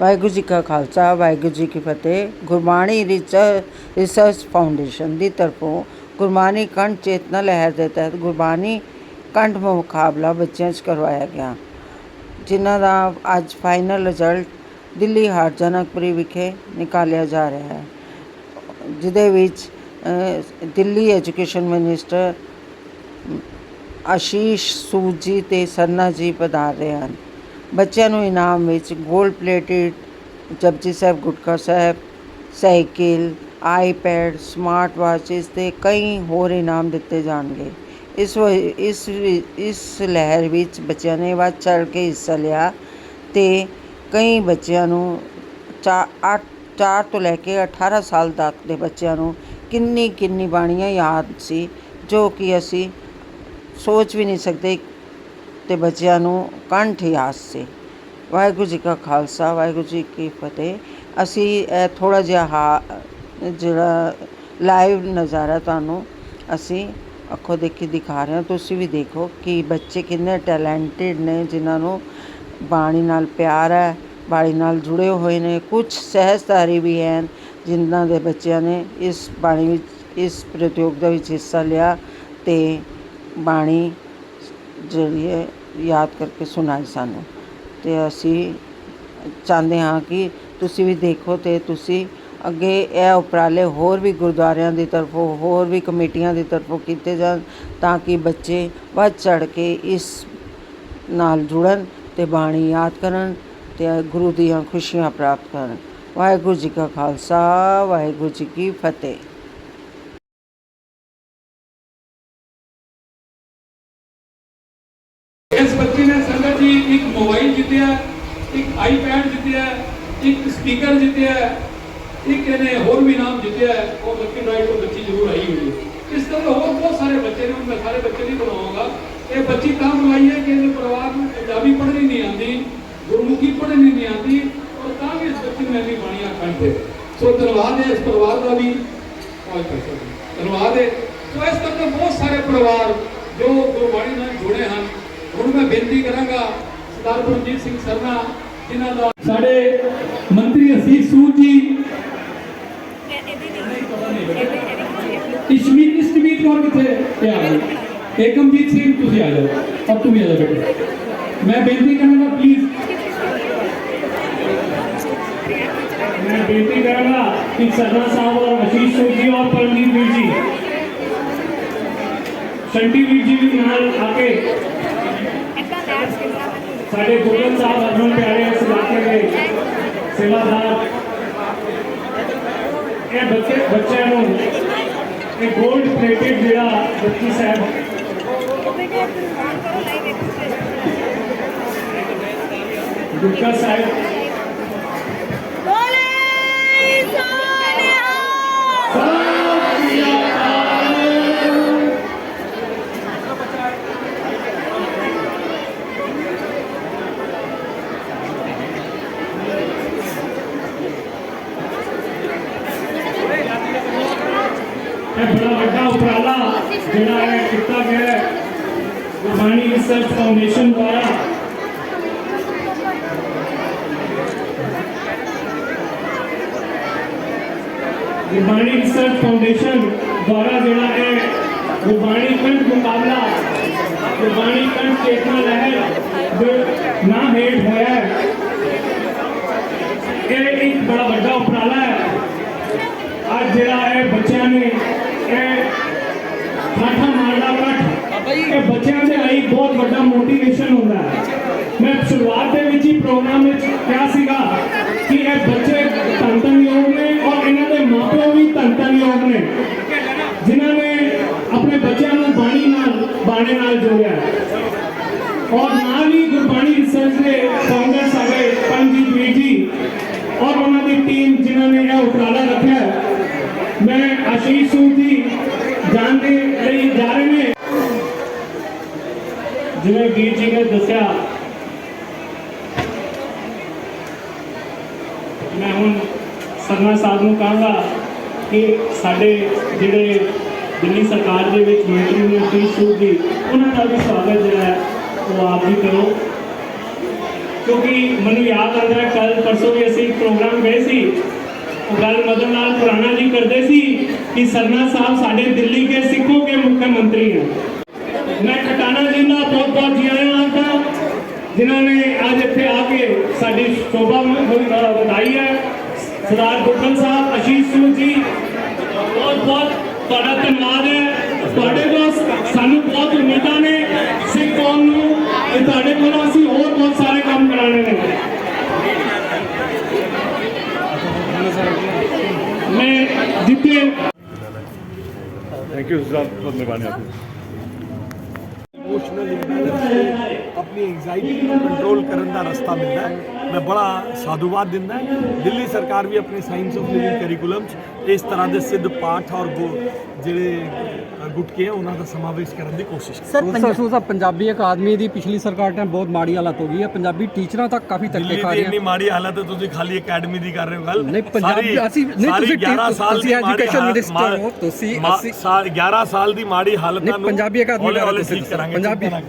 ਵਾਹਿਗੁਰੂ ਜੀ ਕਾ ਖਾਲਸਾ, ਵਾਹਿਗੁਰੂ ਜੀ ਕੀ ਫਤਿਹ। ਗੁਰਬਾਣੀ ਰਿਸਰ- ਰਿਸਰਚ ਫਾਊਂਡੇਸ਼ਨ ਦੀ ਤਰਫੋਂ ਗੁਰਬਾਣੀ ਕੰਠ ਚੇਤਨਾ ਲਹਿਰ ਦੇ ਤਹਿਤ ਗੁਰਬਾਣੀ ਕੰਠ ਮੁਕਾਬਲਾ ਬੱਚਿਆਂ 'ਚ ਕਰਵਾਇਆ ਗਿਆ। ਜਿਨ੍ਹਾਂ ਦਾ ਅੱਜ ਫਾਈਨਲ ਰਿਜ਼ਲਟ ਦਿੱਲੀ ਹਰਜਨਕਪੁਰੀ ਵਿਖੇ ਨਿਕਾਲਿਆ ਜਾ ਰਿਹਾ ਹੈ। ਜਿਹਦੇ ਵਿੱਚ ਦਿੱਲੀ ਐਜੂਕੇਸ਼ਨ ਮਿਨਿਸਟਰ ਆਸ਼ੀਸ਼ ਸੂਦ ਜੀ ਤੇ ਸਰਨਾ ਜੀ ਪਧਾਰ ਰਹੇ ਹਨ। ਬੱਚਿਆਂ ਨੂੰ ਇਨਾਮ ਵਿੱਚ gold plated Japji Sahib, Gutka Sahib, cycle iPad smart watches ਤੇ ਕਈ ਹੋਰ ਇਨਾਮ ਦਿੱਤੇ ਜਾਣਗੇ। ਇਸ ਵ- ਇਸ ਇਸ ਲਹਿਰ ਵਿੱਚ ਬੱਚਿਆਂ ਨੇ ਵੱਧ ਚੜ੍ਹ ਕੇ ਹਿੱਸਾ ਲਿਆ ਅਤੇ ਕਈ ਬੱਚਿਆਂ ਨੂੰ ਚਾ, ਅੱਠ, ਚਾਰ ਤੋਂ ਲੈ ਕੇ 18 ਸਾਲ ਤੱਕ ਦੇ ਬੱਚਿਆਂ ਨੂੰ ਕਿੰਨੀ ਕਿੰਨੀ ਬਾਣੀਆਂ ਯਾਦ ਸੀ, ਜੋ ਕਿ ਅਸੀਂ ਸੋਚ ਵੀ ਨਹੀਂ ਸਕਦੇ ਤੇ ਬੱਚਿਆਂ ਨੂੰ ਕੰਠ ਯਾਦ ਸੀ। ਵਾਹਿਗੁਰੂ ਜੀ ਕਾ ਖਾਲਸਾ, ਵਾਹਿਗੁਰੂ ਜੀ ਕੀ ਫਤਿਹ। ਅਸੀਂ ਇਹ ਥੋੜਾ ਜਿਹਾ ਹਾ- ਜਿਹੜਾ ਲਾਈਵ ਨਜ਼ਾਰਾ ਤੁਹਾਨੂੰ ਅਸੀਂ ਅੱਖੋਂ ਦੇਖੀ ਦਿਖਾ ਰਹੇ ਹਾਂ। ਤੁਸੀਂ ਵੀ ਦੇਖੋ ਕਿ ਬੱਚੇ ਕਿੰਨੇ ਟੈਲੈਂਟਡ ਨੇ, ਜਿਨ੍ਹਾਂ ਨੂੰ ਬਾਣੀ ਨਾਲ ਪਿਆਰ ਹੈ, ਬਾਣੀ ਨਾਲ ਜੁੜੇ ਹੋਏ ਨੇ। ਕੁਝ ਸਹਿਜਧਾਰੀ ਵੀ ਹਨ, ਜਿਨ੍ਹਾਂ ਦੇ ਬੱਚਿਆਂ ਨੇ ਇਸ ਬਾਣੀ ਵਿੱਚ, ਇਸ ਪ੍ਰਤੀਯੋਗਤਾ ਵਿੱਚ ਹਿੱਸਾ ਲਿਆ ਤੇ ਬਾਣੀ ਜਿਹੜੀ ਹੈ ਯਾਦ ਕਰਕੇ ਸੁਣਾਏ ਸਾਨੂੰ। ਅਤੇ ਅਸੀਂ ਚਾਹੁੰਦੇ ਹਾਂ ਕਿ ਤੁਸੀਂ ਵੀ ਦੇਖੋ ਅਤੇ ਤੁਸੀਂ ਅੱਗੇ ਇਹ ਉਪਰਾਲੇ ਹੋਰ ਵੀ ਗੁਰਦੁਆਰਿਆਂ ਦੀ ਤਰਫੋਂ, ਹੋਰ ਵੀ ਕਮੇਟੀਆਂ ਦੀ ਤਰਫੋਂ ਕੀਤੇ ਜਾਣ ਤਾਂ ਕਿ ਬੱਚੇ ਵੱਧ ਚੜ ਕੇ ਇਸ ਨਾਲ ਜੁੜਨ ਅਤੇ ਬਾਣੀ ਯਾਦ ਕਰਨ ਤੇ ਗੁਰੂ ਦੀਆਂ ਖੁਸ਼ੀਆਂ ਪ੍ਰਾਪਤ ਕਰਨ। ਵਾਹਿਗੁਰੂ ਜੀ ਕਾ ਖਾਲਸਾ, ਵਾਹਿਗੁਰੂ ਜੀ ਕੀ ਫਤਿਹ। ਨੇ ਇੱਕ ਮੋਬਾਈਲ ਜਿੱਤਿਆ, ਇੱਕ ਆਈਪੈਡ ਜਿੱਤਿਆ, ਇੱਕ ਸਪੀਕਰ ਜਿੱਤਿਆ, ਇੱਕ ਇਹਨੇ ਹੋਰ ਵੀ ਨਾਮ ਜਿੱਤਿਆ, ਉਹ ਲੱਕੀ ਰਾਈਟ ਤੋਂ ਬੱਚੀ ਜ਼ਰੂਰ ਆਈ ਹੋਈ ਇਸ ਤਰ੍ਹਾਂ ਹੋਰ ਬਹੁਤ ਸਾਰੇ ਬੱਚੇ ਨੇ ਮੈਂ ਸਾਰੇ ਬੱਚੇ ਨਹੀਂ ਬਣਾਵਾਂਗਾ ਇਹ ਬੱਚੀ ਤਾਂ ਬਣਾਈ ਹੈ ਕਿ ਇਹਦੇ ਪਰਿਵਾਰ ਨੂੰ ਪੰਜਾਬੀ ਪੜ੍ਹਨੀ ਨਹੀਂ ਆਉਂਦੀ, ਗੁਰਮੁਖੀ ਪੜ੍ਹਨੀ ਨਹੀਂ ਆਉਂਦੀ, ਔਰ ਤਾਂ ਵੀ ਇਸ ਬੱਚੀ ਨੂੰ ਇੰਨੀ ਬਾਣੀਆਂ ਕੰਠੇ ਸੋ ਧੰਨਵਾਦ ਹੈ ਇਸ ਪਰਿਵਾਰ ਦਾ ਵੀ। ਧੰਨਵਾਦ ਹੈ। ਸੋ ਇਸ ਤਰ੍ਹਾਂ ਬਹੁਤ ਸਾਰੇ ਪਰਿਵਾਰ ਜੋ ਗੁਰਬਾਣੀ ਨਾਲ ਜੁੜੇ ਹਨ। ਹੁਣ ਮੈਂ ਬੇਨਤੀ ਕਰਾਂਗਾ ਸਰਦਾਰ ਪਰਮਜੀਤ ਸਿੰਘ ਸਰਨਾ ਜਿਨ੍ਹਾਂ ਦਾ ਸਾਡੇ ਮੰਤਰੀ ਅਸੀਸ ਸੂਦ ਜੀ ਇਸ਼ਮੀਤ ਇਸ਼ਮੀਤ ਕੌਰ ਕਿੱਥੇ ਇਹ ਆ ਗਏ ਏਕਮਜੀਤ ਸਿੰਘ ਤੁਸੀਂ ਆ ਜਾਓ ਅਬ ਤੁਸੀਂ ਆ ਜਾਓ ਬੇਟੇ ਮੈਂ ਬੇਨਤੀ ਕਰਾਂਗਾ ਪਲੀਜ਼ मैं बेनती करूंगा कि सरना साहब और आशीष सूद जी और परमजीत वीर जी शंटी वीर जी भी ਨਾਲ ਆਕੇ ਸਾਡੇ ਗੁਰਦਨ ਸਾਹਿਬ ਹਰਮਨ ਪਿਆਰੇ ਇਸ ਇਲਾਕੇ ਦੇ ਸੇਵਾਦਾਰ। ਇਹ ਬੱਚੇ ਬੱਚਿਆਂ ਨੂੰ ਇਹ 골ਡ ਪਲੇਟਡ ਜਿਹੜਾ ਬੱਚੀ ਸਾਹਿਬ। ਗੁਰਕਾ ਸਾਹਿਬ ਇਹ ਬੜਾ ਵੱਡਾ ਉਪਰਾਲਾ ਜਿਹੜਾ ਹੈ ਕੀਤਾ ਗਿਆ ਹੈ ਗੁਰਬਾਣੀ ਰਿਸਰਚ ਫਾਊਂਡੇਸ਼ਨ ਦੁਆਰਾ ਗੁਰਬਾਣੀ ਰਿਸਰਚ ਫਾਊਂਡੇਸ਼ਨ ਦੁਆਰਾ ਜਿਹੜਾ ਹੈ ਗੁਰਬਾਣੀ ਕੰਠ ਮੁਕਾਬਲਾ ਗੁਰਬਾਣੀ ਕੰਠ ਚੇਤਨਾ ਆਸ਼ੀਸ਼ ਸੂਦ ਜੀ ਜਾਣਦੇ ਲਈ ਜਾ ਰਹੇ ਨੇ। ਜਿਵੇਂ ਵੀਰ ਜੀ ਨੇ ਦੱਸਿਆ, ਮੈਂ ਹੁਣ ਸਰਨਾ ਸਾਹਿਬ ਨੂੰ ਕਹਾਂਗਾ ਕਿ ਸਾਡੇ ਜਿਹੜੇ ਦਿੱਲੀ ਸਰਕਾਰ ਦੇ ਵਿੱਚ ਮੰਤਰੀ ਨੇ ਆਸ਼ੀਸ਼ ਸੂਦ ਜੀ, ਉਹਨਾਂ ਦਾ ਵੀ ਸਵਾਗਤ ਜਿਹੜਾ ਹੈ, ਉਹ ਆਪ ਵੀ ਕਰੋ। ਕਿਉਂਕਿ ਮੈਨੂੰ ਯਾਦ ਆਉਂਦਾ ਹੈ ਕੱਲ ਪਰਸੋਂ ਵੀ ਅਸੀਂ ਪ੍ਰੋਗਰਾਮ ਗਏ ਸੀ, ਉਹ ਗੱਲ ਮਦਨ ਲਾਲ ਪੁਰਾਣਾ ਜੀ ਕਰਦੇ ਸੀ ਕਿ ਸਰਨਾ ਸਾਹਿਬ ਸਾਡੇ ਦਿੱਲੀ ਕੇ ਸਿੱਖੋਂ ਕੇ ਮੁੱਖ ਮੰਤਰੀ ਹੈ। ਮੈਂ ਖਟਾਣਾ ਜੀ ਦਾ ਬਹੁਤ ਬਹੁਤ ਜੀ ਆਇਆਂ ਆਖਾਂ ਜਿਨ੍ਹਾਂ ਨੇ ਅੱਜ ਇੱਥੇ ਆ ਕੇ ਸਾਡੀ ਸ਼ੋਭਾ ਨੂੰ ਅ, ਵਧਾਈ ਹੈ। ਸਰਦਾਰ ਗੁਰਬਨ ਸਾਹਿਬ ਅਸ਼ੀਸ਼ ਸਿੰਘ ਜੀ ਬਹੁਤ ਬਹੁਤ ਤੁਹਾਡਾ ਧੰਨਵਾਦ ਹੈ। ਤੁਹਾਡੇ ਤੋਂ ਸਾਨੂੰ ਬਹੁਤ ਉਮੀਦਾਂ ਨੇ ਸਿੱਖ ਕੌਮ ਨੂੰ ਕਿ ਤੁਹਾਡੇ ਕੋਲੋਂ ਅਸੀਂ ਹੋਰ ਬਹੁਤ ਸਾਰੇ ਕੰਮ ਕਰਾਣੇ ਨੇ ਮੈਂ ਜਿੱਤੇ ਥੈਂਕ ਯੂ ਸਰ ਬਹੁਤ ਮਿਹਰਬਾਨੀ ਆਪਕੀ ਆਪਣੀ ਐਂਜ਼ਾਈਟੀ ਨੂੰ ਕੰਟਰੋਲ ਕਰਨ ਦਾ ਰਸਤਾ ਮਿਲਦਾ ਹੈ। ਮੈਂ ਬੜਾ ਸਾਧੂਵਾਦ ਦਿੰਦਾ ਹੈ। ਦਿੱਲੀ ਸਰਕਾਰ ਵੀ ਆਪਣੇ ਸਾਇੰਸ ਆਫ ਲਿਵਿੰਗ ਕਰਿਕੂਲਮ 'ਚ ਇਸ ਤਰ੍ਹਾਂ ਦੇ ਸਿੱਧ ਪਾਠ ਔਰ ਜਿਹੜੇ ਗੁਟਕੇ ਆ ਉਹਨਾਂ ਦਾ ਸਮਾਵੇਸ਼ ਕਰਨ ਦੀ ਕੋਸ਼ਿਸ਼ ਕਰ ਸਰ ਸਰ ਪੰਜਾਬੀ ਅਕਾਦਮੀ ਦੀ ਪਿਛਲੀ ਸਰਕਾਰ ਟਾਈਮ ਬਹੁਤ ਮਾੜੀ ਹਾਲਤ ਹੋ ਗਈ ਹੈ। ਪੰਜਾਬੀ ਟੀਚਰਾਂ ਤੱਕ ਕਾਫੀ ਧੱਕੇ ਖਾ ਦੀ ਰਹੀਆਂ ਇੰਨੀ ਮਾੜੀ ਹਾਲਤ ਹੈ ਤੁਸੀਂ ਖਾਲੀ ਅਕੈਡਮੀ ਦੀ ਕਰ ਰਹੇ ਹੋ ਗੱਲ। ਨਹੀਂ, ਪੰਜਾਬੀ- ਅਸੀਂ- ਨਹੀਂ, ਤੁਸੀਂ 11 ਸਾਲ ਦੀ ਮਾੜੀ education ਹਾਲਤ- minister ਮਾ- ਹੋ, ਤੁਸੀਂ- ਅਸੀਂ- ਸਾਲ 11 ਸਾਲ ਦੀ ਮਾੜੀ ਹਾਲਤਾਂ ਨਹੀਂ, ਪੰਜਾਬੀ ਅਕਾਦਮੀ ਰਹੇ ਕਰਾਂਗੇ ਪੰਜਾਬੀ- ਨਾ।